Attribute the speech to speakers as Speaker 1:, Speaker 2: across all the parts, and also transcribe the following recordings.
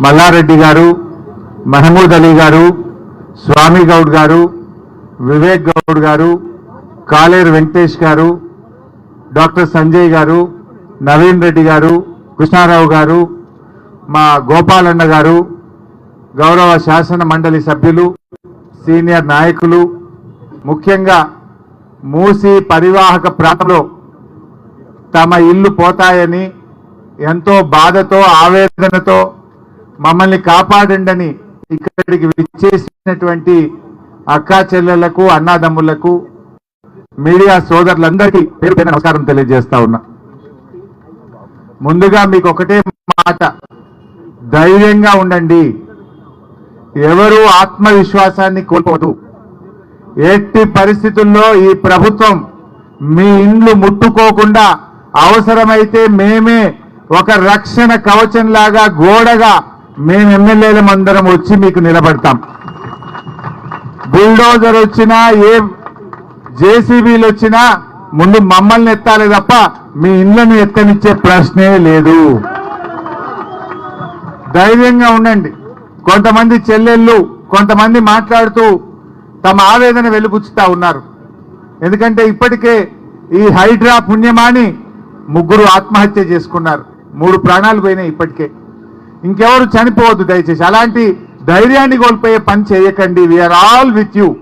Speaker 1: మల్లారెడ్డి గారు మహమూద్ అలీ గారు స్వామి గౌడ్ గారు వివేక్ గౌడ్ గారు కాలేరు వెంకటేష్ గారు డాక్టర్ సంజయ్ గారు నవీన్ రెడ్డి గారు కృష్ణారావు గారు మా గోపాలన్న గారు గౌరవ శాసన మండలి సభ్యులు సీనియర్ నాయకులు ముఖ్యంగా మూసి పరివాహక ప్రాంతంలో తమ ఇల్లు పోతాయని ఎంతో బాధతో ఆవేదనతో మమ్మల్ని కాపాడండి ఇక్కడికి విచ్చేసినటువంటి అక్కా చెల్లెళ్ళకు అన్నాదమ్ములకు మీడియా సోదరులందరికీ పేరు పేరు నమస్కారం తెలియజేస్తా ఉన్నా. ముందుగా మీకు ఒకటే మాట. ధైర్యంగా ఉండండి. ఎవరు ఆత్మవిశ్వాసాన్ని కోల్పోదు ఎట్టి పరిస్థితుల్లో ఈ ప్రభుత్వం మీ ఇండ్లు ముట్టుకోకుండా అవసరమైతే మేమే ఒక రక్షణ కవచంలాగా గోడగా మేము ఎమ్మెల్యేలం అందరం వచ్చి మీకు నిలబడతాం. బుల్డోజర్ వచ్చినా ఏ జేసీబీలు వచ్చినా ముందు మమ్మల్ని ఎత్తాలి తప్ప మీ ఇండ్లను ఎత్తనిచ్చే ప్రశ్నే లేదు. ధైర్యంగా ఉండండి. కొంతమంది చెల్లెళ్ళు కొంతమంది మాట్లాడుతూ తమ ఆవేదన వెలుగుచ్చుతా ఉన్నారు. ఎందుకంటే ఇప్పటికే ఈ హైడ్రా పుణ్యమాని ముగ్గురు ఆత్మహత్య చేసుకున్నారు. మూడు ప్రాణాలు పోయినాయి ఇప్పటికే. ఇంకెవరు చనిపోవద్దు దయచేసి. అలాంటి ధైర్యాన్ని కోల్పోయే పని చేయకండి. వీఆర్ ఆల్ విత్ యూ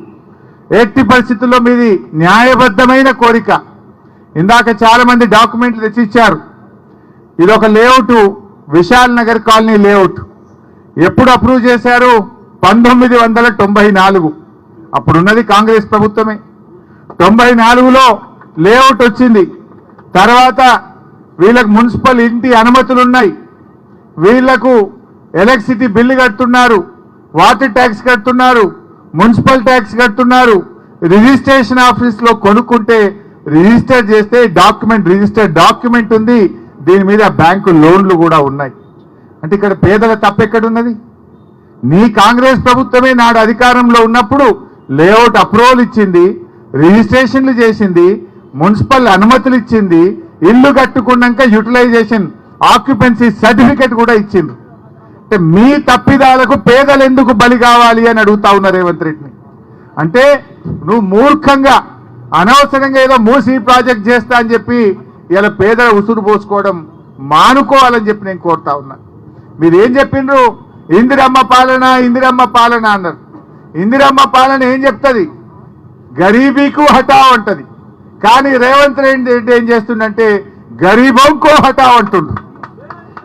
Speaker 1: ఎట్టి పరిస్థితుల్లో మీది న్యాయబద్ధమైన కోరిక. ఇందాక చాలా మంది డాక్యుమెంట్లు తెచ్చిచ్చారు. ఇది ఒక layout Vishal Nagar colony layout. ఎప్పుడు అప్రూవ్ చేశారు? పంతొమ్మిది వందల తొంభై నాలుగు. అప్పుడున్నది కాంగ్రెస్ ప్రభుత్వమే. తొంభై నాలుగులో లేఅవుట్ వచ్చింది. తర్వాత వీళ్ళకు మున్సిపల్ ఇంటి అనుమతులు ఉన్నాయి వీళ్ళకు ఎలక్ట్రిసిటీ బిల్లు కడుతున్నారు వాటర్ ట్యాక్స్ కడుతున్నారు మున్సిపల్ ట్యాక్స్ కడుతున్నారు. రిజిస్ట్రేషన్ ఆఫీస్లో కొనుక్కుంటే రిజిస్టర్ చేస్తే డాక్యుమెంట్ రిజిస్టర్ డాక్యుమెంట్ ఉంది. దీని మీద బ్యాంకు లోన్లు కూడా ఉన్నాయి. అంటే ఇక్కడ పేదల తప్పెక్కడున్నది నీ కాంగ్రెస్ ప్రభుత్వమే నాడు అధికారంలో ఉన్నప్పుడు లేఅవుట్ అప్రూవల్ ఇచ్చింది రిజిస్ట్రేషన్లు చేసింది మున్సిపల్ అనుమతులు ఇచ్చింది ఇల్లు కట్టుకున్నాక యూటిలైజేషన్ ఆక్యుపెన్సీ సర్టిఫికేట్ కూడా ఇచ్చింది అంటే మీ తప్పిదాలకు పేదలు ఎందుకు బలి కావాలి అని అడుగుతా ఉన్నారు రేవంత్ రెడ్డిని. అంటే నువ్వు మూర్ఖంగా అనవసరంగా ఏదో మూసి ప్రాజెక్ట్ చేస్తా అని చెప్పి ఇలా పేదల ఉసురు పోసుకోవడం మానుకోవాలని చెప్పి నేను కోరుతా ఉన్నా. మీరు ఏం చెప్పిండ్రు ఇందిరమ్మ పాలన ఇందిరమ్మ పాలన అన్నారు. ఇందిరమ్మ పాలన ఏం చెప్తుంది? గరీబీకు హఠావ్ అంటది. కానీ రేవంత్ రెడ్డి రెడ్డి ఏం చేస్తుండంటే గరీబంకో హఠావ్ అంటుండ్రు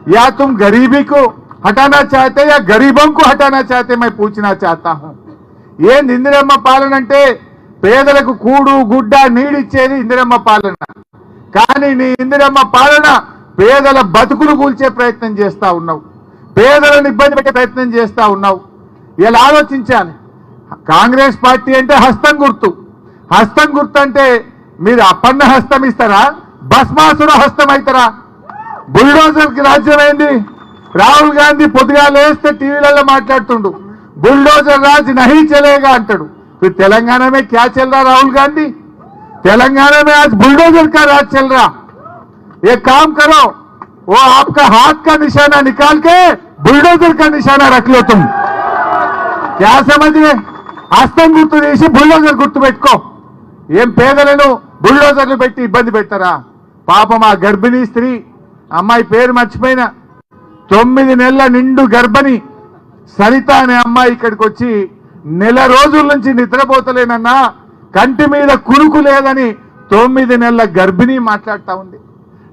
Speaker 1: या तुम गरीबी को हटाना चाहते या गरीबों को हटाना चाहते मैं पूछना चाहता हूं ఏంది ఇందిరమ్మ పాలన అంటే పేదలకు కూడు గుడ్డ నీడిచ్చేది ఇందిరమ్మ పాలన కానీ నీ ఇందిరమ్మ పాలన పేదల బతుకులు కూల్చే ప్రయత్నం చేస్తా ఉన్నావు పేదలను ఇబ్బంది పెట్టే ప్రయత్నం చేస్తా ఉన్నావు ఇలా ఆలోచించాలి కాంగ్రెస్ పార్టీ అంటే హస్తం గుర్తు హస్తం గుర్తు అంటే మీరు అపన్న హస్తం ఇస్తారా భస్మాసుర హస్తం అవుతారా బుల్డోజర్కి రాజ్యమైంది. రాహుల్ గాంధీ పొద్దుగా లేస్తే టీవీలలో మాట్లాడుతుండు. బుల్డోజర్ రాజ్ నహీ చెలేగా అంటాడు. ఇప్పుడు తెలంగాణమే క్యా చల్రా రాహుల్ గాంధీ? తెలంగాణమే ఆజ్ బుల్డోజర్ కా రాజ్ चल ఏ కామ్ కరో ఓ ఆప్కా హాత్ కా నిశానా నికాల్కే బుల్డోజర్ కా నిశానా का निशाना रख लो तुम అస్తం గుర్తు చేసి బుల్డోజర్ గుర్తు పెట్టుకో. ఏం పేదలను బుల్డోజర్లు పెట్టి ఇబ్బంది పెడతారా? పాపం ఆ గర్భిణీ స్త్రీ అమ్మాయి పేరు మర్చిపోయిన. తొమ్మిది నెలల నిండు గర్భిణి సరిత అనే అమ్మాయి ఇక్కడికి వచ్చి నెల రోజుల నుంచి నిద్రపోతలేనన్నా కంటి మీద కురుకు లేదని తొమ్మిది నెలల గర్భిణి మాట్లాడుతూ ఉంది.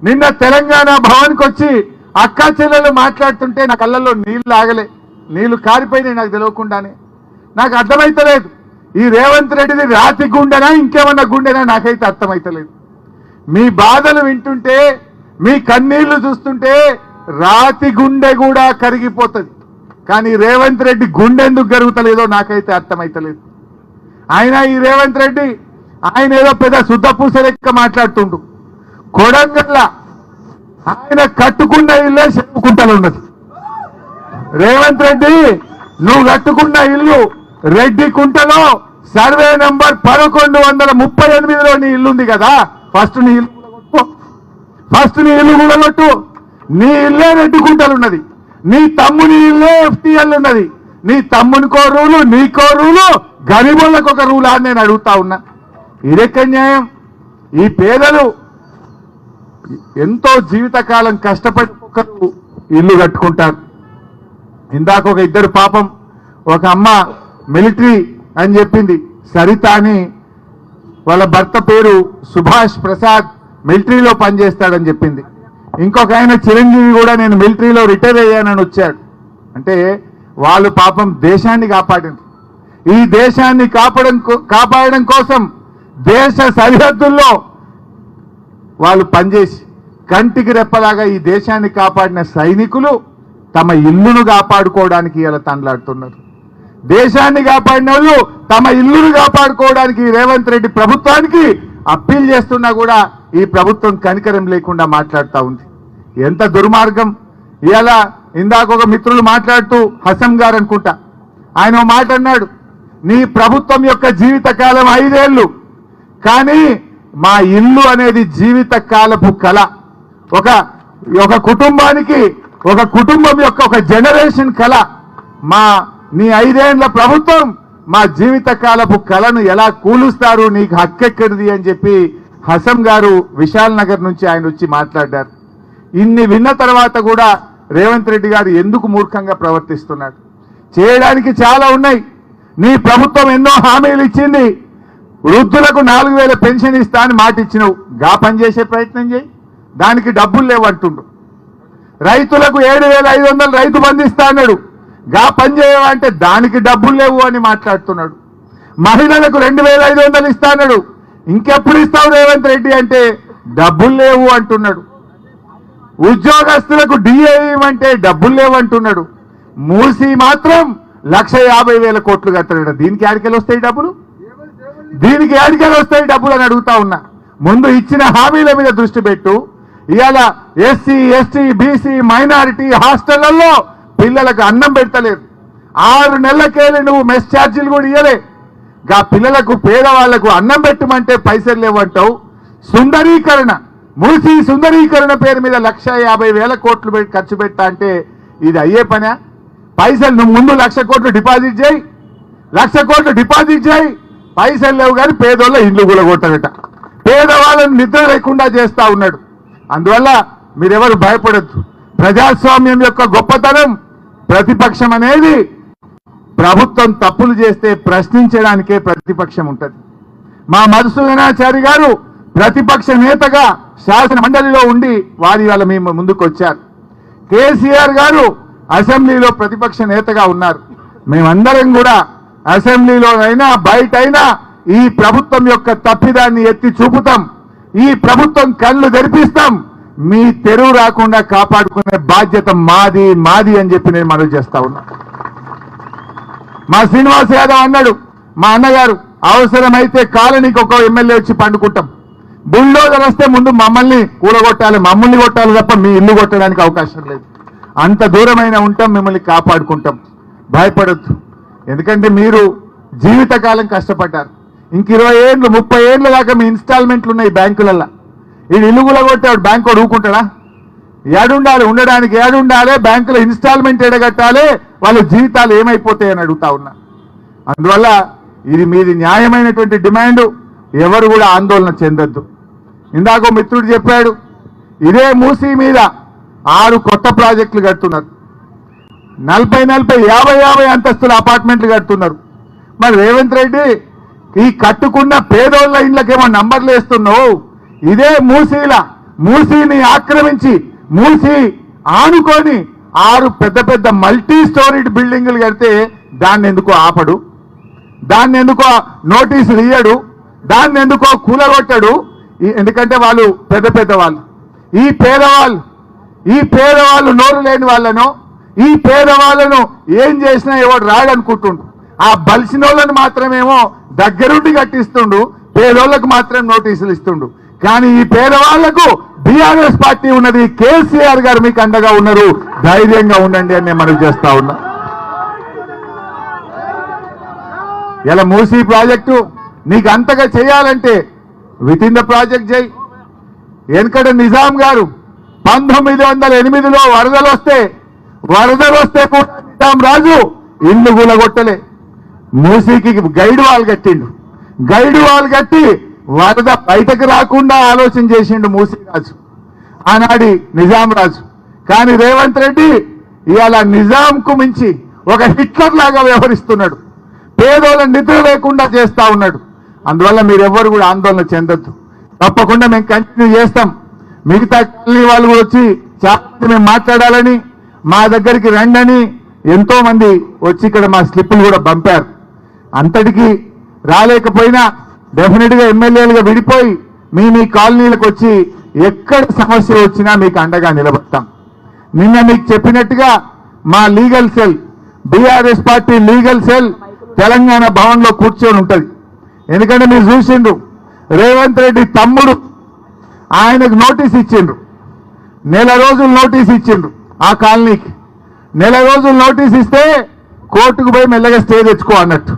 Speaker 1: నిన్న తెలంగాణ భవన్కి వచ్చి అక్కా చెల్లెలు మాట్లాడుతుంటే నా కళ్ళల్లో నీళ్ళు ఆగలే నీళ్ళు కారిపోయినాయి నాకు తెలియకుండానే. నాకు అర్థమైతలేదు. ఈ రేవంత్ రెడ్డిది రాతి గుండెనా ఇంకేమన్నా గుండెనా నాకైతే అర్థమైతలేదు. మీ బాధలు వింటుంటే మీ కన్నీళ్ళు చూస్తుంటే రాతి గుండె కూడా కరిగిపోతుంది. కానీ రేవంత్ రెడ్డి గుండె ఎందుకు కరుగుతలేదో నాకైతే అర్థమైతలేదు. ఆయన ఈ రేవంత్ రెడ్డి ఆయన ఏదో పెద్ద శుద్ధ పూస లెక్క మాట్లాడుతుండు. కొడంగల్ల ఆయన కట్టుకున్న ఇల్లే చెప్పుకుంటలు ఉన్నది. రేవంత్ రెడ్డి నువ్వు కట్టుకున్న ఇల్లు రెడ్డి కుంటలో సర్వే నంబర్ పదకొండు వందల ముప్పై ఎనిమిదిలో నీ ఇల్లు ఉంది కదా ఫస్ట్ నీ ఇల్లు కూడగొట్టు నీ ఇల్లు కూడగొట్టు? నీ ఇల్లే రెడ్డి గుంటలు ఉన్నది. నీ తమ్ముని ఇల్లే ఎఫ్టీఎల్ ఉన్నది. నీ తమ్మునికో రూలు నీకో రూలు గరీబులకు ఒక రూలా అని నేను అడుగుతా ఉన్నా. ఇదెక్క న్యాయం? ఈ పేదలు ఎంతో జీవితకాలం కష్టపడి ఒకరు ఇల్లు కట్టుకుంటారు. ఇందాక ఒక ఇద్దరు పాపం ఒక అమ్మ మిలిటరీ అని చెప్పింది. సరిత అని వాళ్ళ భర్త పేరు సుభాష్ ప్రసాద్. మిలిటరీలో పనిచేస్తాడని చెప్పింది. ఇంకొక ఆయన చిరంజీవి కూడా నేను మిలిటరీలో రిటైర్ అయ్యానని వచ్చాడు. అంటే వాళ్ళు పాపం దేశాన్ని కాపాడింది ఈ దేశాన్ని కాపాడడం కాపాడడం కోసం దేశ సరిహద్దుల్లో వాళ్ళు పనిచేసి కంటికి రెప్పలాగా ఈ దేశాన్ని కాపాడిన సైనికులు తమ ఇల్లును కాపాడుకోవడానికి ఇలా తండ్లాడుతున్నారు దేశాన్ని కాపాడిన వాళ్ళు తమ ఇల్లును కాపాడుకోవడానికి రేవంత్ రెడ్డి ప్రభుత్వానికి అప్పీల్ చేస్తున్నా కూడా ఈ ప్రభుత్వం కనికరం లేకుండా మాట్లాడుతూ ఉంది. ఎంత దుర్మార్గం. ఇలా ఇందాక ఒక మిత్రులు మాట్లాడుతూ హసం గారు అనుకుంటా. ఆయన మాట అన్నాడు నీ ప్రభుత్వం యొక్క జీవితకాలం ఐదేళ్ళు కానీ మా ఇల్లు అనేది జీవిత కాలపు కళ. ఒక ఒక కుటుంబానికి ఒక కుటుంబం యొక్క ఒక జనరేషన్ కళ. మా నీ ఐదేళ్ళ ప్రభుత్వం మా జీవిత కాలపు కళను ఎలా కూలుస్తారు నీకు హక్కెక్కడిది? అని చెప్పి హసం గారు విశాల్ నగర్ నుంచి ఆయన వచ్చి మాట్లాడారు. ఇన్ని విన్న తర్వాత కూడా రేవంత్ రెడ్డి గారు ఎందుకు మూర్ఖంగా ప్రవర్తిస్తున్నాడు? చేయడానికి చాలా ఉన్నాయి. నీ ప్రభుత్వం ఎన్నో హామీలు ఇచ్చింది. వృద్ధులకు నాలుగు వేల పెన్షన్ ఇస్తా అని మాట ఇచ్చినవు. గా పని చేసే ప్రయత్నం చేయి. దానికి డబ్బులు లేవు అంటుండు. రైతులకు ఏడు వేల ఐదు వందలు రైతు బంధిస్తా అన్నాడు. గా పని చేయవంటే దానికి డబ్బులు లేవు అని మాట్లాడుతున్నాడు. మహిళలకు రెండు వేల ఐదు వందలు ఇస్తా అన్నాడు. ఇంకెప్పుడు ఇస్తావు రేవంత్ రెడ్డి అంటే డబ్బులు లేవు అంటున్నాడు. ఉద్యోగస్తులకు డిఏమంటే అంటే డబ్బులు లేవంటున్నాడు మూసి మాత్రం లక్ష యాభై వేల కోట్లు కట్టాడు దీనికి ఆడికెళ్ళి వస్తాయి డబ్బులు? దీనికి ఆడికెళ్ళి వస్తాయి డబ్బులు అని అడుగుతా ఉన్నా. ముందు ఇచ్చిన హామీల మీద దృష్టి పెట్టు. ఇవాళ ఎస్సీ ఎస్టీ బీసీ మైనారిటీ హాస్టళ్ళలో పిల్లలకు అన్నం పెడతలేదు. ఆరు నెలలకేళ్ళి నువ్వు మెస్ ఛార్జీలు కూడా ఇవ్వలేవు గా పిల్లలకు పేదవాళ్ళకు అన్నం పెట్టమంటే పైసలు లేవంటావు. సుందరీకరణ మూసి సుందరీకరణ పేరు మీద లక్ష యాభై వేల కోట్లు పెట్టి ఖర్చు పెట్టా అంటే ఇది అయ్యే పనా? పైసలు నువ్వు ముందు లక్ష కోట్లు డిపాజిట్ చేయి. లక్ష కోట్లు డిపాజిట్ చేయి. పైసలు లేవు కానీ పేదోళ్ళ ఇండ్లు కూలగొట్టడట. పేదవాళ్ళని నిద్ర లేకుండా చేస్తూ ఉన్నాడు. అందువల్ల మీరెవరు భయపడద్దు. ప్రజాస్వామ్యం యొక్క గొప్పతనం ప్రతిపక్షం అనేది ప్రభుత్వం తప్పులు చేస్తే ప్రశ్నించడానికే ప్రతిపక్షం ఉంటుంది. మా మధుసూదనాచారి గారు ప్రతిపక్ష నేతగా శాసన మండలిలో ఉండి వారి వాళ్ళ మేము ముందుకు వచ్చారు కేసీఆర్ గారు అసెంబ్లీలో ప్రతిపక్ష నేతగా ఉన్నారు. మేమందరం కూడా అసెంబ్లీలోనైనా బయటైనా ఈ ప్రభుత్వం యొక్క తప్పిదాన్ని ఎత్తి చూపుతాం. ఈ ప్రభుత్వం కళ్ళు తెరిపిస్తాం. మీ తెరువు రాకుండా కాపాడుకునే బాధ్యత మాది మాది అని చెప్పి నేను మనవి చేస్తా ఉన్నా. మా శ్రీనివాస్ యాదవ్ అన్నాడు మా అన్నగారు అవసరమైతే కాలనీకి ఒక ఎమ్మెల్యే వచ్చి పండుకుంటాం. బుల్డోజర్ వస్తే ముందు మమ్మల్ని కూలగొట్టాలి మమ్మల్ని కొట్టాలి తప్ప మీ ఇల్లు కొట్టడానికి అవకాశం లేదు. అంత దూరమైన ఉంటాం మిమ్మల్ని కాపాడుకుంటాం. భయపడొద్దు. ఎందుకంటే మీరు జీవితకాలం కష్టపడ్డారు. ఇంక ఇరవై ఏళ్ళు ముప్పై ఏళ్ళు దాకా మీ ఇన్స్టాల్మెంట్లు ఉన్నాయి బ్యాంకులల్లో. ఈ ఇల్లు కూలగొట్టాడు బ్యాంకు వాడు ఊరుకుంటాడా ఏడుండాలి ఉండడానికి ఏడుండాలి బ్యాంకులో ఇన్స్టాల్మెంట్ ఎడగట్టాలి వాళ్ళ జీవితాలు ఏమైపోతాయని అడుగుతా ఉన్నా. అందువల్ల ఇది మీది న్యాయమైనటువంటి డిమాండ్. ఎవరు కూడా ఆందోళన చెందొద్దు. ఇందాక మిత్రుడు చెప్పాడు ఇదే మూసీ మీద ఆరు కొత్త ప్రాజెక్టులు కడుతున్నారు. నలభై నలభై యాభై యాభై అంతస్తుల అపార్ట్మెంట్లు కడుతున్నారు. మరి రేవంత్ రెడ్డి ఈ కట్టుకున్న పేదోళ్ళ ఇండ్లకేమో నంబర్లు వేస్తున్నావు. ఇదే మూసీల. మూసీని ఆక్రమించి మూసి ఆనుకొని ఆరు పెద్ద పెద్ద మల్టీ స్టోరీడ్ బిల్డింగులు కడితే దాన్ని ఎందుకో ఆపడు? దాన్ని ఎందుకో నోటీసులు ఇయ్యడు? దాన్ని ఎందుకో కూలగొట్టడు? ఎందుకంటే వాళ్ళు పెద్ద పెద్ద వాళ్ళు. ఈ పేదవాళ్ళు ఈ పేదవాళ్ళు నోరు లేని వాళ్ళను ఈ పేదవాళ్ళను ఏం చేసినా ఎవడు రాడనుకుంటుండు. ఆ బలిసిన మాత్రమేమో దగ్గరుండి కట్టిస్తుండు పేదోళ్ళకు మాత్రం నోటీసులు ఇస్తుండు. కానీ ఈ పేదవాళ్ళకు బీఆర్ఎస్ పార్టీ ఉన్నది కేసీఆర్ గారు మీకు అండగా ఉన్నారు. ధైర్యంగా ఉండండి అని నేను మనవి చేస్తా ఉన్నా. ఇలా మూసీ ప్రాజెక్టు నీకు అంతగా చేయాలంటే విత్ ఇన్ ద ప్రాజెక్ట్ చేయి. వెనకట నిజాం గారు పంతొమ్మిది వందల ఎనిమిదిలో వరదలు వస్తే వరదలు వస్తే కూడా నిజాం రాజు ఇల్లు కూలగొట్టలే మూసీకి గైడ్ వాల్ కట్టిండు. గైడ్ వాల్ కట్టి వరద బయటకు రాకుండా ఆలోచన చేసిండు మూసీరాజు. ఆనాడి నిజాం రాజు కానీ రేవంత్ రెడ్డి ఇవాళ నిజాంకు మించి ఒక హిట్లర్ లాగా వ్యవహరిస్తున్నాడు. పేదోళ్ళని నిద్ర లేకుండా చేస్తూ ఉన్నాడు. అందువల్ల మీరెవ్వరు కూడా ఆందోళన చెందొద్దు. తప్పకుండా మేము కంటిన్యూ చేస్తాం. మిగతా కాలనీ వాళ్ళు కూడా వచ్చి చాలా మేము మాట్లాడాలని మా దగ్గరికి రండని ఎంతో మంది వచ్చి ఇక్కడ మా స్లిప్పులు కూడా పంపారు అంతటికి రాలేకపోయినా డెఫినెట్గా ఎమ్మెల్యేలుగా విడిపోయి మీ మీ కాలనీలకు వచ్చి ఎక్కడ సమస్య వచ్చినా మీకు అండగా నిలబడతాం. నిన్న మీకు చెప్పినట్టుగా మా legal cell BRS party legal cell Telangana భవన్లో కూర్చొని ఉంటుంది. ఎందుకంటే మీరు చూసిండ్రు రేవంత్ రెడ్డి తమ్ముడు ఆయనకు నోటీస్ ఇచ్చిండ్రు. నెల రోజులు నోటీస్ ఇచ్చిండ్రు ఆ కాలనీకి. నెల రోజులు నోటీస్ ఇస్తే కోర్టుకు పోయి మెల్లగా స్టే తెచ్చుకో అన్నట్టు.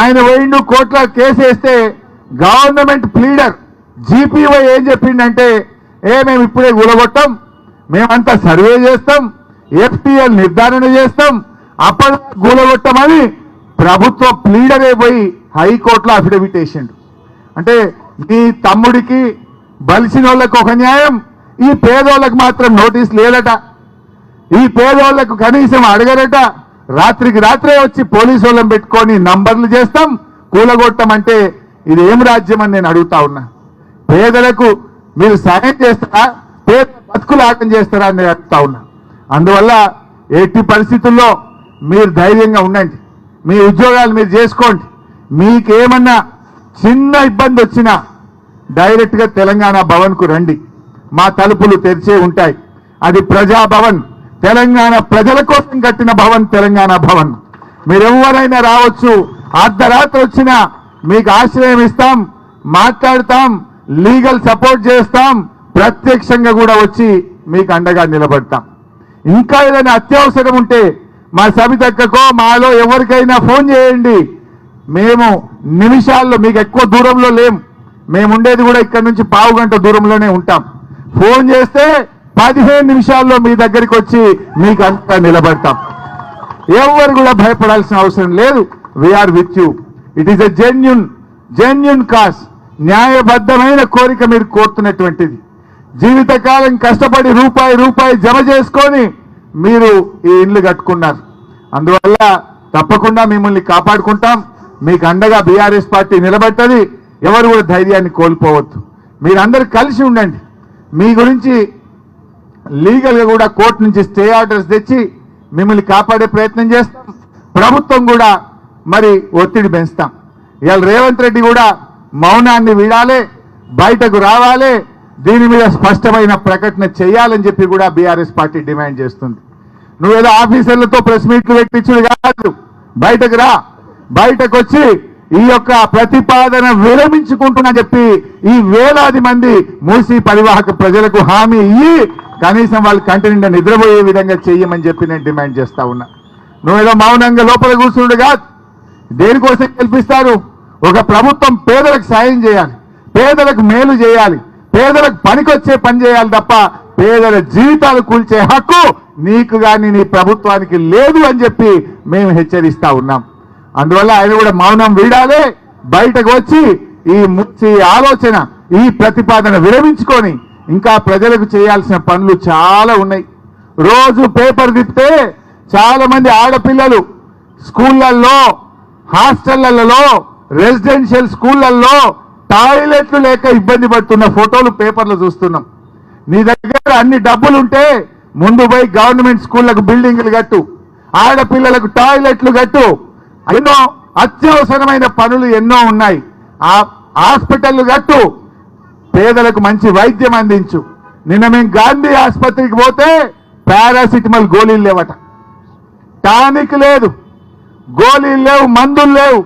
Speaker 1: ఆయన పోయిండు కోర్టులో కేసు వేస్తే గవర్నమెంట్ ప్లీడర్ జీపీఓ ఏం చెప్పిండంటే ఏ మేము ఇప్పుడే కూలగొట్టాం మేమంతా సర్వే చేస్తాం ఎఫ్టీఎల్ నిర్ధారణ చేస్తాం అప్పటి కూలగొట్టమని ప్రభుత్వ ప్లీడరే పోయి హైకోర్టులో అఫిడవిట్ వేసిండు. అంటే నీ తమ్ముడికి బలిసిన వాళ్ళకు ఒక న్యాయం ఈ పేదోళ్ళకి మాత్రం నోటీస్ లేదట. ఈ పేదోళ్ళకు కనీసం అడగరట రాత్రికి రాత్రే వచ్చి పోలీసు వాళ్ళని పెట్టుకొని నంబర్లు చేస్తాం కూలగొట్టమంటే ఇది ఏం రాజ్యం అని నేను అడుగుతా ఉన్నా. పేదలకు మీరు సాయం చేస్తారా? పేద బతుకులు ఆటం చేస్తారా అని నేను అడుగుతా ఉన్నా. అందువల్ల ఎట్టి పరిస్థితుల్లో మీరు ధైర్యంగా ఉండండి. మీ ఉద్యోగాలు మీరు చేసుకోండి. మీకేమన్నా చిన్న ఇబ్బంది వచ్చినా డైరెక్ట్గా తెలంగాణ భవన్కు రండి. మా తలుపులు తెరిచే ఉంటాయి. అది ప్రజాభవన్. తెలంగాణ ప్రజల కోసం కట్టిన భవన్ తెలంగాణ భవన్. మీరెవరైనా రావచ్చు. అర్ధరాత్రి వచ్చినా మీకు ఆశ్రయం ఇస్తాం మాట్లాడతాం లీగల్ సపోర్ట్ చేస్తాం ప్రత్యక్షంగా కూడా వచ్చి మీకు అండగా నిలబడతాం. ఇంకా ఏదైనా అత్యవసరం ఉంటే మా సబితక్కకో మాలో ఎవరికైనా ఫోన్ చేయండి. మేము నిమిషాల్లో మీకు ఎక్కువ దూరంలో లేం. మేము ఉండేది కూడా ఇక్కడ నుంచి పావు గంట దూరంలోనే ఉంటాం. ఫోన్ చేస్తే పదిహేను నిమిషాల్లో మీ దగ్గరికి వచ్చి మీకు అంతా నిలబడతాం. ఎవరు కూడా భయపడాల్సిన అవసరం లేదు. We're with you it is a genuine genuine cause న్యాయబద్ధమైన కోరిక మీరు కోరుతున్నటువంటిది. జీవితకాలం కష్టపడి రూపాయి రూపాయి జమ చేసుకొని మీరు ఈ ఇండ్లు కట్టుకున్నారు. అందువల్ల తప్పకుండా మిమ్మల్ని కాపాడుకుంటాం. మీకు అండగా బీఆర్ఎస్ పార్టీ నిలబెట్టది ఎవరు కూడా ధైర్యాన్ని కోల్పోవద్దు. మీరందరూ కలిసి ఉండండి. మీ గురించి లీగల్గా కూడా కోర్టు నుంచి స్టే ఆర్డర్స్ తెచ్చి మిమ్మల్ని కాపాడే ప్రయత్నం చేస్తాం. ప్రభుత్వం కూడా మరి ఒత్తిడి పెంచుతాం. ఇవాళ రేవంత్ రెడ్డి కూడా మౌనాన్ని వీడాలి బయటకు రావాలి దీని మీద స్పష్టమైన ప్రకటన చేయాలని చెప్పి కూడా బీఆర్ఎస్ పార్టీ డిమాండ్ చేస్తుంది. నువ్వేదో ఆఫీసర్లతో ప్రెస్ మీట్లు పెట్టించుడు కాదు. బయటకు రా. బయటకు వచ్చి ఈ యొక్క ప్రతిపాదన విరమించుకుంటున్నా చెప్పి ఈ వేలాది మంది మూసి పరివాహక ప్రజలకు హామీ ఇయ్యి కనీసం వాళ్ళు కంటి నిండా నిద్రపోయే విధంగా చెయ్యమని చెప్పి నేను డిమాండ్ చేస్తా ఉన్నా. నువ్వేదో మౌనంగా లోపల కూర్చుండు కాదు. దేనికోసం కల్పిస్తారు ఒక ప్రభుత్వం పేదలకు సాయం చేయాలి. పేదలకు మేలు చేయాలి. పేదలకు పనికొచ్చే పని చేయాలి తప్ప పేదల జీవితాలు కూల్చే హక్కు నీకు కానీ నీ ప్రభుత్వానికి లేదు అని చెప్పి మేము హెచ్చరిస్తా ఉన్నాం. అందువల్ల ఆయన కూడా మౌనం వీడాలి. బయటకు వచ్చి ఈ ముచ్చి ఆలోచన ఈ ప్రతిపాదన విరమించుకొని ఇంకా ప్రజలకు చేయాల్సిన పనులు చాలా ఉన్నాయి. రోజు పేపర్ తిప్పితే చాలా మంది ఆడపిల్లలు స్కూళ్ళల్లో హాస్టళ్ళలో రెసిడెన్షియల్ స్కూళ్ళల్లో టాయిలెట్లు లేక ఇబ్బంది పడుతున్న ఫోటోలు పేపర్లు చూస్తున్నాం. నీ దగ్గర అన్ని డబ్బులుంటే ముందు పోయి గవర్నమెంట్ స్కూళ్ళకు బిల్డింగ్లు కట్టు ఆడపిల్లలకు టాయిలెట్లు కట్టు. ఎన్నో అత్యవసరమైన పనులు ఎన్నో ఉన్నాయి. ఆ హాస్పిటల్ కట్టు. పేదలకు మంచి వైద్యం అందించు. నిన్న మేము గాంధీ ఆసుపత్రికి పోతే పారాసిటమాల్ గోళీలు లేవట. టానిక్ లేదు. గోళీలు లేవు మందులు లేవు.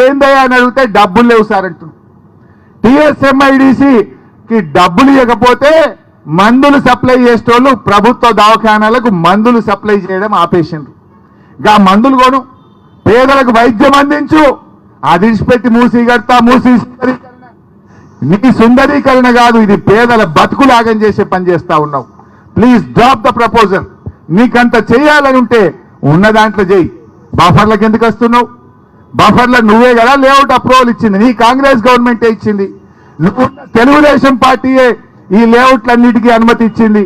Speaker 1: ఏందయ్యా అని అడిగితే డబ్బులు లేవు సార్ అంటున్నారు. టిఎస్ఎంఐడిసికి డబ్బులు ఇవ్వకపోతే మందులు సప్లై చేసేటోళ్ళు ప్రభుత్వ దవాఖానాలకు మందులు సప్లై చేయడం ఆపేసిండ్రు. గా మందులు కొను. పేదలకు వైద్యం అందించు. అదిడిచిపెట్టి మూసి కడతా మూసి నీ సుందరీకరణ కాదు ఇది పేదల బతుకులాగం చేసే పని చేస్తా ఉన్నావు. ప్లీజ్ డ్రాప్ ద ప్రపోజల్ నీకంత చేయాలని ఉంటే ఉన్న దాంట్లో చేయి. బఫర్లకు ఎందుకు వస్తున్నావు? బఫర్లకు నువ్వే కదా లేఅవుట్ అప్రూవల్ ఇచ్చింది నీ కాంగ్రెస్ గవర్నమెంటే ఇచ్చింది. నువ్వు తెలుగుదేశం పార్టీయే ఈ లేఅవుట్లన్నిటికీ అనుమతి ఇచ్చింది.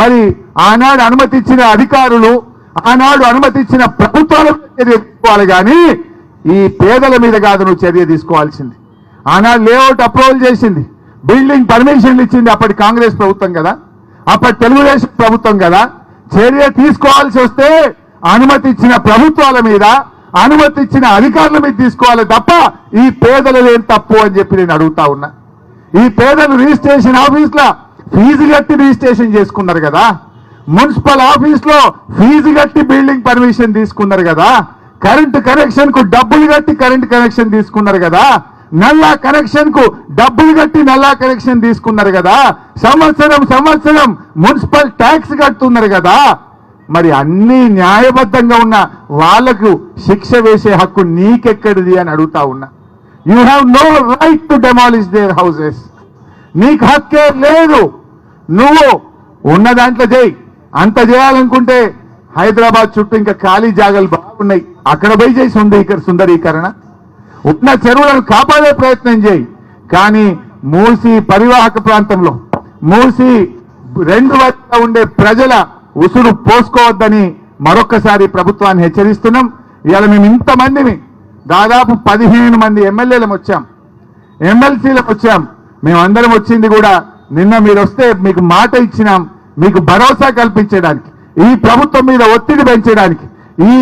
Speaker 1: మరి ఆనాడు అనుమతి ఇచ్చిన అధికారులు ఆనాడు అనుమతి ఇచ్చిన ప్రభుత్వాల చర్య తీసుకోవాలి కానీ ఈ పేదల మీద కాదు నువ్వు చర్య తీసుకోవాల్సింది. ఆనాడు లేఅవుట్ అప్రూవల్ చేసింది. బిల్డింగ్ పర్మిషన్లు ఇచ్చింది అప్పటి కాంగ్రెస్ ప్రభుత్వం కదా. అప్పటి తెలుగుదేశం ప్రభుత్వం కదా. చర్య తీసుకోవాల్సి వస్తే అనుమతి ఇచ్చిన ప్రభుత్వాల మీద అనుమతి ఇచ్చిన అధికారుల మీద తీసుకోవాలి తప్ప ఈ పేదలు ఏం తప్పు అని చెప్పి నేను అడుగుతా ఉన్నా. ఈ పేదలు రిజిస్ట్రేషన్ ఆఫీస్లో ఫీజు కట్టి రిజిస్ట్రేషన్ చేసుకున్నారు కదా. మున్సిపల్ ఆఫీస్లో ఫీజు కట్టి బిల్డింగ్ పర్మిషన్ తీసుకున్నారు కదా. కరెంటు కనెక్షన్కు డబ్బులు కట్టి కరెంట్ కనెక్షన్ తీసుకున్నారు కదా. నల్లా కనెక్షన్కు డబ్బులు కట్టి నల్లా కనెక్షన్ తీసుకున్నారు కదా. సంవత్సరం సంవత్సరం మున్సిపల్ ట్యాక్స్ కడుతున్నారు కదా. మరి అన్ని న్యాయబద్ధంగా ఉన్న వాళ్ళకు శిక్ష వేసే హక్కు నీకెక్కడిది అని అడుగుతా ఉన్నా. You have no right to demolish their houses నీకు హక్కే లేదు. నువ్వు ఉన్న దాంట్లో చేయి. అంత చేయాలనుకుంటే హైదరాబాద్ చుట్టూ ఇంకా ఖాళీ జాగాలు బాగున్నాయి. అక్కడ పోయి చేయి సుందరీకర సుందరీకరణ. ఉన్న చెరువులను కాపాడే ప్రయత్నం చేయి. కానీ మూసి పరివాహక ప్రాంతంలో మూసి రెండు వైపులా ఉండే ప్రజల ఉసురు పోసుకోవద్దని మరొక్కసారి ప్రభుత్వాన్ని హెచ్చరిస్తున్నాం. ఇవాళ మేము ఇంతమందిని దాదాపు పదిహేను మంది ఎమ్మెల్యేలం వచ్చాం. ఎమ్మెల్సీలకు వచ్చాం. మేమందరం వచ్చింది కూడా నిన్న మీరు వస్తే మీకు మాట ఇచ్చినాం. మీకు భరోసా కల్పించడానికి ఈ ప్రభుత్వం మీద ఒత్తిడి పెంచడానికి ఈ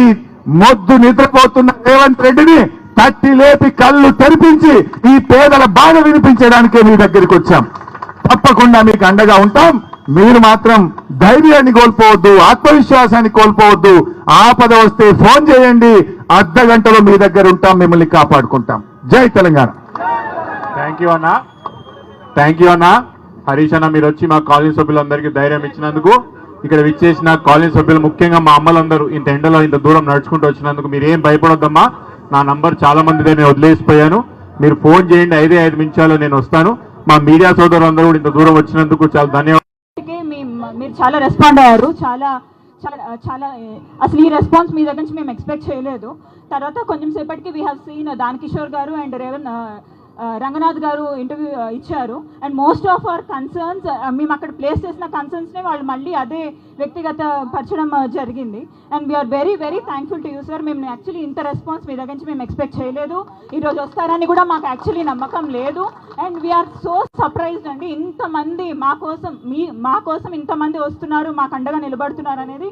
Speaker 1: మొద్దు నిద్రపోతున్న రేవంత్ రెడ్డిని తట్టి లేపి కళ్ళు తెరిపించి ఈ పేదల బాధ వినిపించడానికే మీ దగ్గరికి వచ్చాం. తప్పకుండా మీకు అండగా ఉంటాం. మీరు మాత్రం ధైర్యాన్ని కోల్పోవద్దు ఆత్మవిశ్వాసాన్ని కోల్పోవద్దు. ఆపద వస్తే ఫోన్ చేయండి. అర్ధ గంటలో మీ దగ్గర ఉంటాం మిమ్మల్ని కాపాడుకుంటాం. జై తెలంగాణ.
Speaker 2: థ్యాంక్ యూ అన్న. థ్యాంక్ యూ అన్న. హరీష్ అన్న మీరు వచ్చి మా కాలనీ సభ్యులందరికీ ధైర్యం ఇచ్చినందుకు ఇక్కడ విచ్చేసిన కాలనీ సభ్యులు ముఖ్యంగా మా అమ్మలందరూ ఇంత ఎండలో ఇంత దూరం నడుచుకుంటూ వచ్చినందుకు మీరేం భయపడొద్దమ్మా. నా నంబర్ చాలా మంది నేను వదిలేసిపోయాను. మీరు ఫోన్ చేయండి ఐదే ఐదు నిమిషాలు నేను వస్తాను. మా మీడియా సోదరులందరూ కూడా ఇంత దూరం వచ్చినందుకు చాలా ధన్యవాదాలు.
Speaker 3: మీ- మీరు చాలా రెస్పాండ్ అయ్యారు. చాలా చాలా చాలా అసలు ఈ రెస్పాన్స్ మీ దగ్గర నుంచి మేము ఎక్స్పెక్ట్ చేయలేదు. తర్వాత కొంచెం సేపటికి we have seen then Kishore గారు అండ్ రేవన్ రంగనాథ్ గారు ఇంటర్వ్యూ ఇచ్చారు. And most of our concerns మేము అక్కడ ప్లేస్ చేసిన కన్సర్న్స్ని వాళ్ళు మళ్ళీ అదే వ్యక్తిగత పరచడం జరిగింది. And we're very very thankful to you sir మేము యాక్చువల్లీ ఇంత రెస్పాన్స్ మీ దగ్గర నుంచి మేము ఎక్స్పెక్ట్ చేయలేదు. ఈరోజు వస్తారని కూడా మాకు యాక్చువల్లీ నమ్మకం లేదు. అండ్ వీఆర్ సో సర్ప్రైజ్డ్ అండి. ఇంతమంది మా కోసం మీ మా కోసం ఇంతమంది వస్తున్నారు మాకు అండగా నిలబడుతున్నారు అనేది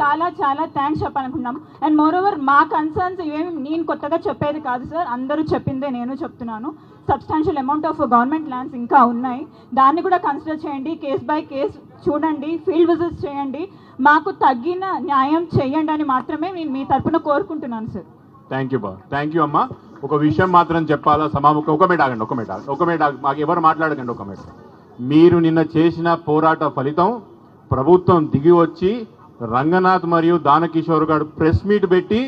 Speaker 3: చాలా చాలా థ్యాంక్స్ చెప్పాలనుకుంటున్నాం. అండ్ మోర్ ఓవర్ మా కన్సర్న్స్ ఇవేమి నేను కొత్తగా చెప్పేది కాదు సార్ అందరూ చెప్పిందే నేను చెప్తున్నాను. Substantial amount of government lands ఇంకా ఉన్నాయి. దాన్ని కూడా కన్సిడర్ చేయండి. కేస్ బై కేస్ చూడండి. ఫీల్డ్ విజిట్స్ చేయండి. మాకు తగ్గిన న్యాయం చేయండి అని మాత్రమే నేను మీ తరఫున కోరుకుంటున్నాను సార్
Speaker 2: థ్యాంక్ యూ బా థ్యాంక్ యూ అమ్మా. ఒక విషయం మాత్రం చెప్పాలా? సమాముఖం ఒక మేట ఆగండి ఒక మేట ఆగండి. ఒక మేట ఆగండి. మాకు ఎవరు మాట్లాడకండి ఒక మేట మీరు నిన్న చేసిన పోరాట ఫలితం ప్రభుత్వం దిగి వచ్చి రంగనాథ్ మరియు దానకిషోర్ గారు ప్రెస్ మీట్ పెట్టి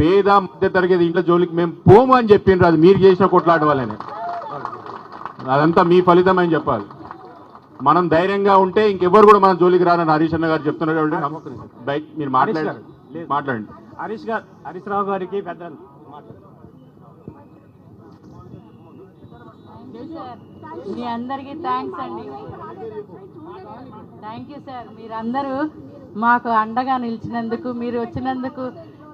Speaker 2: పేద మధ్య తరగతి ఇంట్లో జోలికి మేము పోము అని చెప్పిండ్రు. అది మీరు చేసిన కొట్లాట వల్లనే. అదంతా మీ ఫలితం అని చెప్పాలి. మనం ధైర్యంగా ఉంటే ఇంకెవరు కూడా మన జోలికి రానని హరీష్ అన్న గారు చెప్తున్నారు కాబట్టి బయట మీరు మాట్లాడండి. మాట్లాడండి.
Speaker 4: హరీష్ గారు హరీష్ రావు గారికి పెద్ద
Speaker 5: మీ అందరికీ థ్యాంక్స్ అండి. థ్యాంక్ యూ సార్ మీరందరూ మాకు అండగా నిలిచినందుకు మీరు వచ్చినందుకు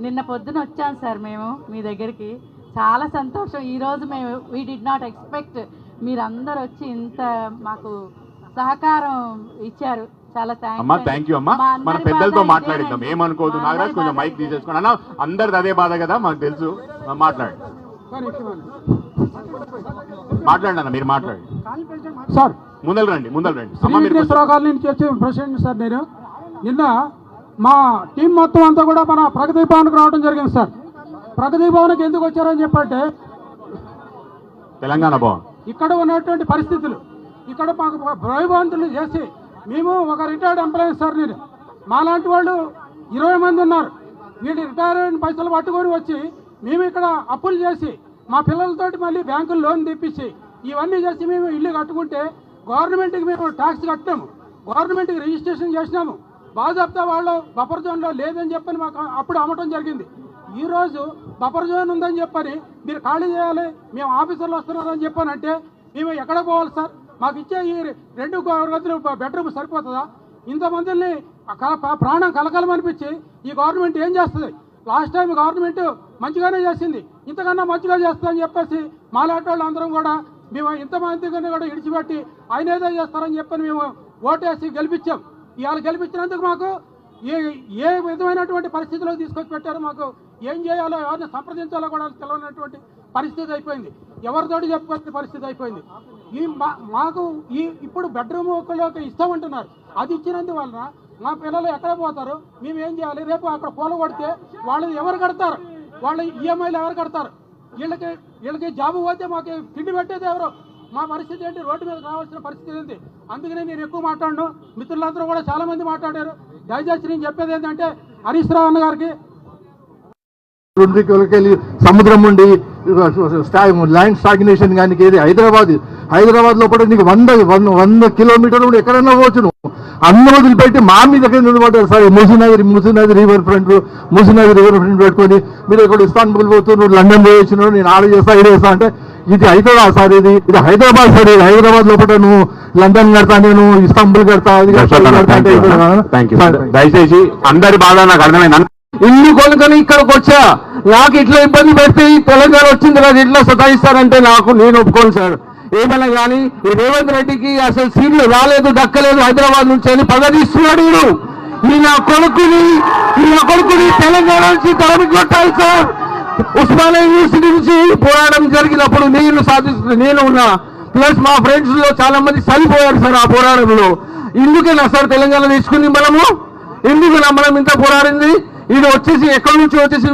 Speaker 5: నిన్న పొద్దున వచ్చాం సార్ మేము మీ దగ్గరికి. చాలా సంతోషం. ఈరోజు మేము వీ డి నాట్ ఎక్స్పెక్ట్ మీరందరూ వచ్చి ఇంత మాకు సహకారం ఇచ్చారు. చాలా
Speaker 2: అమ్మా థ్యాంక్ యూ అమ్మా.
Speaker 5: మా
Speaker 2: మన పెద్దలతో మాట్లాడిద్దాం. ఏమనుకోదు నాగరాజ్
Speaker 5: అందరి
Speaker 2: కొంచెం మైక్. తీసేసుకోండి. అన్న అందరిది అదే బాధ కదా? మాకు తెలుసు. మాట్లాడండి మాట్లాడండి. అన్న మీరు మాట్లాడండి
Speaker 4: సార్
Speaker 2: ముందలు రండి ముందలు రండి.
Speaker 4: శ్రీ గారి నుంచి వచ్చే ప్రెసిడెంట్ సార్ నేను. నిన్న మా టీం మొత్తం అంతా కూడా మన ప్రగతి భవన్కి రావడం జరిగింది సార్. ప్రగతి భవన్కి ఎందుకు వచ్చారని చెప్పంటే
Speaker 2: తెలంగాణ భవన్.
Speaker 4: ఇక్కడ ఉన్నటువంటి పరిస్థితులు. ఇక్కడ మాకు భయభవంతులు చేసి మేము ఒక రిటైర్డ్ ఎంప్లాయీ సార్ నేను. మాలాంటి వాళ్ళు ఇరవై మంది ఉన్నారు. వీళ్ళు రిటైర్ అయిన పైసలు పట్టుకొని వచ్చి మేము ఇక్కడ అప్పులు చేసి మా పిల్లలతోటి మళ్ళీ బ్యాంకులు లోన్ తెప్పించి ఇవన్నీ చేసి మేము ఇల్లు కట్టుకుంటే గవర్నమెంట్కి మేము ట్యాక్స్ కట్టాము. గవర్నమెంట్కి రిజిస్ట్రేషన్ చేసినాము. బాజాప్తా వాళ్ళు బఫర్ జోన్లో లేదని చెప్పని మాకు అప్పుడు అమ్మటం జరిగింది. ఈరోజు బఫర్ జోన్ ఉందని చెప్పని మీరు ఖాళీ చేయాలి మేము ఆఫీసర్లు వస్తున్నారని చెప్పానంటే మేము ఎక్కడ పోవాలి సార్? మాకు ఇచ్చే ఈ రెండు గదులు బెడ్రూమ్ సరిపోతుందా? ఇంతమందిని కల- ప్రాణం కలకలమనిపించి ఈ గవర్నమెంట్ ఏం చేస్తుంది? లాస్ట్ టైం గవర్నమెంట్ మంచిగానే చేసింది ఇంతకన్నా మంచిగా చేస్తుందని చెప్పేసి మాలాంటి వాళ్ళు అందరం కూడా మేము ఇంతమంది కూడా ఇడిచిపెట్టి ఆయన ఏదో చేస్తారని చెప్పని మేము ఓటేసి గెలిపించాం. ఇవాళ గెలిపించినందుకు మాకు ఏ ఏ విధమైనటువంటి పరిస్థితిలో తీసుకొచ్చి పెట్టారో మాకు ఏం చేయాలో ఎవరిని సంప్రదించాలో కూడా తెలియనటువంటి పరిస్థితి అయిపోయింది. ఎవరితోటి చెప్పుకునే పరిస్థితి అయిపోయింది. ఈ మా- మాకు ఈ ఇప్పుడు బెడ్రూమ్ ఒకళ్ళకి ఇస్తామంటున్నారు అది ఇచ్చినందువలన మా పిల్లలు ఎక్కడ పోతారు? మేము ఏం చేయాలి? రేపు అక్కడ పూల కొడితే వాళ్ళు ఎవరు కడతారు? వాళ్ళ ఈఎంఐలు ఎవరు కడతారు? వీళ్ళకి వీళ్ళకి జాబు పోతే మాకు తిండి పెట్టేది ఎవరు? మా పరిస్థితి ఏంటి? రోడ్డు మీద రావాల్సిన పరిస్థితి ఏంటి? అందుకనే నేను ఎక్కువ మాట్లాడను. మిత్రులందరూ కూడా చాలా మంది మాట్లాడారు. దయచేసి నేను చెప్పేది ఏంటంటే హరీష్ రావు అన్న గారికి
Speaker 6: వెళ్ళి సముద్రం ఉండి ల్యాండ్ స్టాగ్నేషన్ కానీ ఏది హైదరాబాద్ హైదరాబాద్ లోపల నీకు వంద వంద వంద కిలోమీటర్లు కూడా ఎక్కడన్నా పోవచ్చు నువ్వు. అందరూ వదిలిపెట్టి మా మీద నిలబడ్డారు? Sir Musinagar Musinagar river front Musinagar river front పెట్టుకొని మీరు ఇక్కడ ఇస్తాన్బుల్ పోతున్నారు లండన్ పోయి నేను ఆడ చేస్తా ఈడ చేస్తా అంటే ఇది హైదరాబాద్ సార్ ఇది. ఇది హైదరాబాద్ సార్ ఇది. హైదరాబాద్ లోపల నువ్వు లండన్ కడతా నేను ఇస్తాంబుల్ కడతా
Speaker 2: దయచేసి అందరి బాధ నాకు అర్థమైంది.
Speaker 6: ఇల్లు కొనుక్కొని ఇక్కడికి వచ్చా? నాకు ఇట్లా ఇబ్బంది పెడితే ఈ తెలంగాణ వచ్చింది కదా ఇట్లా సతాయిస్తారంటే నాకు నేను ఒప్పుకోను సార్ ఏమైనా కానీ ఈ రేవంత్ రెడ్డికి అసలు సీట్లు రాలేదు దక్కలేదు హైదరాబాద్ నుంచి అని పదవిస్తున్నాడు వీడు. ఈ నా కొడుకుని ఈ నా కొడుకుని తెలంగాణ నుంచి తరమి కొట్టాలి సార్ ఉస్మానియా యూనివర్సిటీ నుంచి పోరాటం జరిగినప్పుడు నేను సాధిస్తు నేను ఉన్నా ప్లస్ మా ఫ్రెండ్స్లో చాలా మంది చనిపోయారు సార్ ఆ పోరాటంలో. ఎందుకైనా సార్ తెలంగాణ తీసుకుంది మనము. ఎందుకునా మనం ఇంత పోరాడింది? ఇది వచ్చేసి ఎక్కడి నుంచి వచ్చేసి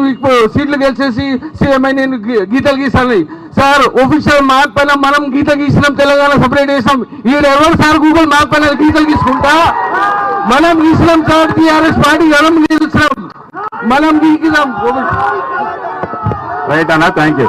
Speaker 6: సీట్లు గెలిచేసి సీఎంఐ నేను గీతలు గీసాను సార్ ఒఫీషియల్ మ్యాప్ పైన మనం గీత గీసినాం తెలంగాణ సపరేట్ చేసాం ఈడ ఎవరు సార్ గూగుల్ మ్యాప్ పైన గీతలు గీసుకుంటా? మనం గీసినాం సార్ టీఆర్ఎస్ పార్టీ మనం గీసినాం. మనం గీకినాం.
Speaker 2: రైట్ అన్న థ్యాంక్ యూ